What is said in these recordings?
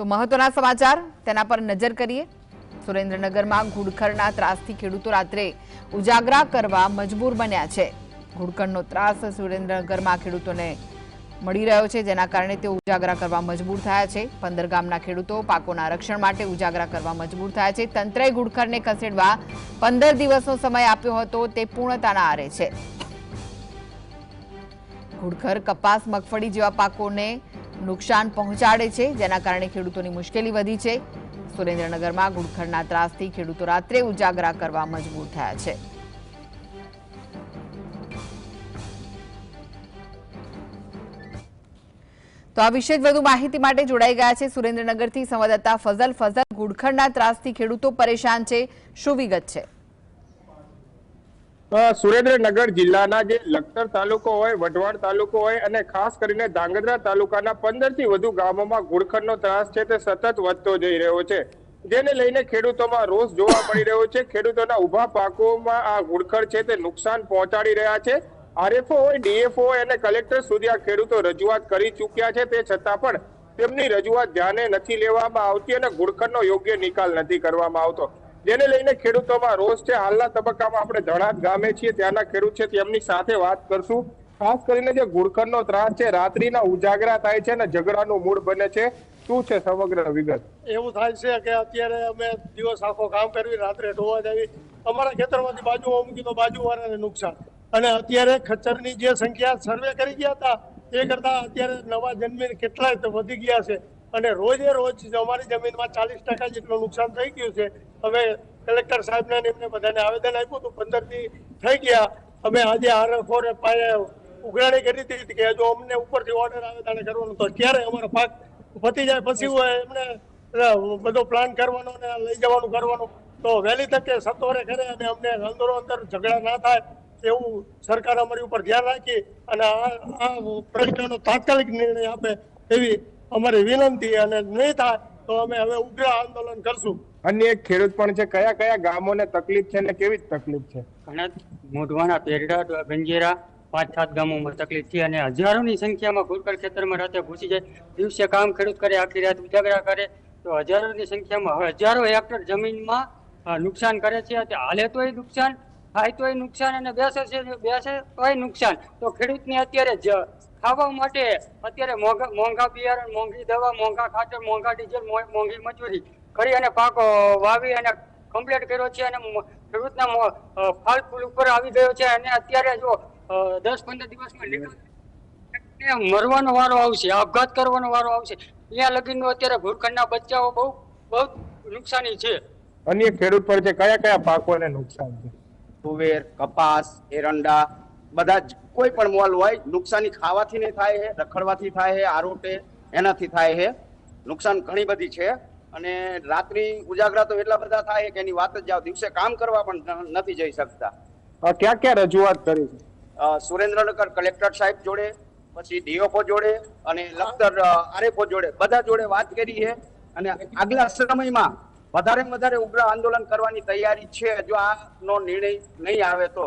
તો મહત્વના સમાચાર, તેના પર નજર કરીએ. સુરેન્દ્રનગરમાં ઘુડખરના ત્રાસથી ખેડૂતો રાત્રે ઉજાગરા કરવા મજબૂર બન્યા છે. ઘુડખરનો ત્રાસ સુરેન્દ્રનગરમાં ખેડૂતોને મળી રહ્યો છે, જેના કારણે તેઓ ઉજાગરા કરવા મજબૂર થયા છે. પંદર ગામના ખેડૂતો પાકોના રક્ષણ માટે ઉજાગરા કરવા મજબૂર થયા છે. તંત્રએ ઘુડખરને ખસેડવા પંદર દિવસનો સમય આપ્યો હતો, તે પૂર્ણતાના આરે છે. ઘુડખર કપાસ, મગફળી જેવા પાકોને નુકસાન પહોંચાડે છે, જેના કારણે ખેડૂતોની મુશ્કેલી વધી છે. સુરેન્દ્રનગરમાં ઘુડખરના ત્રાસથી ખેડૂતો રાત્રે ઉજાગરા કરવા મજબૂર થયા છે. તો આ વિશે વધુ માહિતી માટે જોડાઈ ગયા છે સુરેન્દ્રનગરથી સંવાદદાતા ફઝલ ફઝલ. ઘુડખરના ત્રાસથી ખેડૂતો પરેશાન છે. શું વિગત છે? સુરેન્દ્રનગર જિલ્લાના જે લખતર તાલુકો હોય, વઢવાણ તાલુકો હોય અને ખાસ કરીને ધાંગધ્રા તાલુકાના પંદરથી વધુ ગામોમાં ઘુડખરનો ત્રાસ છે તે સતત વધતો જઈ રહ્યો છે. જેને લઈને ખેડૂતોમાં રોષ જોવા મળી રહ્યો છે. ખેડૂતોના ઊભા પાકોમાં આ ઘુડખર છે તે નુકસાન પહોંચાડી રહ્યા છે. આરએફઓ હોય, ડીએફઓ હોય અને કલેક્ટર સુધી આ ખેડૂતો રજૂઆત કરી ચૂક્યા છે. તે છતાં પણ તેમની રજૂઆત ધ્યાને નથી લેવામાં આવતી અને ઘુડખરનો યોગ્ય નિકાલ નથી કરવામાં આવતો. જેને લઈને ખેડૂતોમાં રોષ છે. હાલના તબક્કામાં આપણે ધણાક ગામે છીએ, ત્યાંના ખેડૂત છે, તેમની સાથે વાત કરશું. ખાસ કરીને જે ઘુડખરનો ત્રાસ છે, રાત્રિના ઉજાગરા થાય છે અને ઝઘડાનું મૂળ બને છે. શું છે સમગ્ર વિગત? એવું થાય છે કે અત્યારે અમે દિવસ આખો કામ કરવી, રાત્રે ઢોવા જવી. અમારા ખેતરમાંથી બાજુ મૂકી તો બાજુવાળાને નુકસાન. અને અત્યારે ખચ્ચરની જે સંખ્યા સર્વે કરી ગયા હતા એ કરતા અત્યારે નવા જન્મીને કેટલાય વધી ગયા છે. અને રોજે રોજ અમારી જમીનમાં ચાલીસ ટકા જેટલું નુકસાન થઈ ગયું છે હવે કલેક્ટર સાહેબને એમને બધાને આવેદન આપ્યું હતું પંદરથી થઈ ગયા. અમે આજે આરએફઓ ને પાયે ઉઘરાણી કરી હતી કે જો અમને ઉપરથી ઓર્ડર આવે તાણે કરવાનું. તો ક્યારે અમારો પાક પતી જાય, પછી હોય એમને બધો પ્લાન કરવાનો ને લઈ જવાનું કરવાનું. તો વહેલી તકે સત્વરે કરે અને અમને અંદરો અંદર ઝઘડા ના થાય એવું સરકાર અમારી ઉપર ધ્યાન રાખી અને આ પ્રશ્નનો તાત્કાલિક નિર્ણય આપે એવી અમારી વિનંતી અને નહીં થાય તો અમે હવે ઉગ્ર આંદોલન કરશું. અન્ય એક ખેડૂત પણ છે કયા કયા ગામોને તકલીફ છે અને કેવી તકલીફ છે? ઘણા મોઢવાના પેરડા ગંજેરા પાંચ સાત ગામોમાં તકલીફ છે અને હજારોની સંખ્યામાં ઘુડખર ખેતરમાં રાતે ઘૂસી જાય. દિવસે કામ ખેડૂત કરે આખી રાત ઉજાગરા કરે તો હજારોની સંખ્યામાં હવે હજારો હેક્ટર જમીનમાં નુકસાન કરે છે. તે હાલે તોય નુકસાન ખાય તોય નુકસાન અને બેસે છે બેસે તોય નુકસાન. તો ખેડૂતને અત્યારે જ ખાવા માટે અત્યારે મોંઘા મોંઘા બિયારણ મોંઘી દવા મોંઘા ખાતર મોંઘા ડીઝલ મો- મોંઘી મજૂરી કરી અને પાક વાવી અને કમ્પ્લીટ કર્યો છે અને ખેડૂતના ફાલ ફળ ફૂલ ઉપર આવી ગયો છે અને અત્યારે જો દસ પંદર દિવસમાં નીકળ મરવાનો વારો આવશે આપઘાત કરવાનો વારો આવશે. ત્યાં લગીનો અત્યારે ભૂરખંડના બચ્ચાઓ બહુ બહુ નુકસાની છે. અન્ય ખેડૂત પર છે કયા કયા પાકોને નુકસાન છે? તુવેર કપાસ એરંડા બધા જ કોઈ પણ મોલ હોય નુકસાની ખાવાથી નહીં થાય છે રખડવાથી થાય છે આરોટે એનાથી થાય છે નુકસાન ઘણી બધી છે. અને રાત્રિ ઉજાગરા તો એટલા બધા થાય કે એની વાત જ જાવ દિવસે કામ કરવા પણ નથી જઈ શકતા. ક્યાં ક્યાં રજૂઆત કરી છે? સુરેન્દ્રનગર કલેક્ટર સાહેબ જોડે પછી ડીઓપો જોડે અને લખતર આરએફઓ જોડે બધા જોડે વાત કરી છે અને આગલા સમયમાં વધારે વધારે ઉગ્ર આંદોલન કરવાની તૈયારી છે. જો આનો નિર્ણય નહીં આવે તો.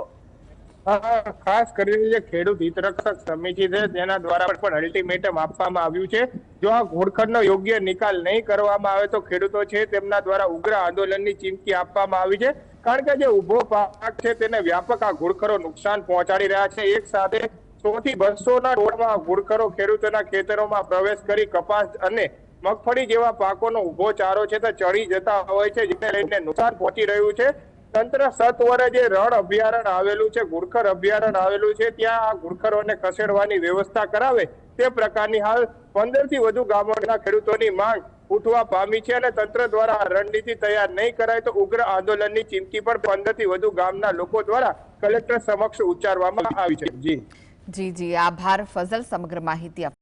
ખાસ કરીને જે ખેડૂત હિતરક્ષક સમિતિ છે, તેના દ્વારા પણ અલ્ટિમેટમ આપવામાં આવ્યું છે. જો આ ઘોડખરનો યોગ્ય નિકાલ નહીં કરવામાં આવે તો ખેડૂતો છે તેમના દ્વારા ઉગ્ર આંદોલનની ચીમકી આપવામાં આવી છે. કારણ કે જે ઊભો પાક છે, તેને વ્યાપક આ ઘોડખરો નુકસાન પહોંચાડી રહ્યા છે. એક સાથે સો થી બસો ના રોડમાં ઘોડખરો ખેડૂતોના ખેતરોમાં પ્રવેશ કરી કપાસ અને મગફળી જેવા પાકોનો ઊભો ચારો છે તે ચડી જતા હોય છે, જેને લઈને નુકસાન પહોંચી રહ્યું છે. તંત્ર સત્વરે જે રણ અભયારણ્ય આવેલું છે, ગુરખર અભયારણ્ય આવેલું છે, ત્યાં આ ગુરખરોને ખસેડવાની વ્યવસ્થા કરાવે તે પ્રકારની હાલ પંદરથી વધુ ગામોના ખેડૂતોની માંગ ઉઠવા પામી છે અને તંત્ર દ્વારા રણનીતિ તૈયાર નહીં કરાય તો ઉગ્ર આંદોલનની ચીમકી પણ પંદરથી વધુ ગામના લોકો દ્વારા કલેક્ટર સમક્ષ ઉચ્ચારવામાં આવી છે. જી. જી જી. આભાર. ફઝલ સમગ્ર માહિતી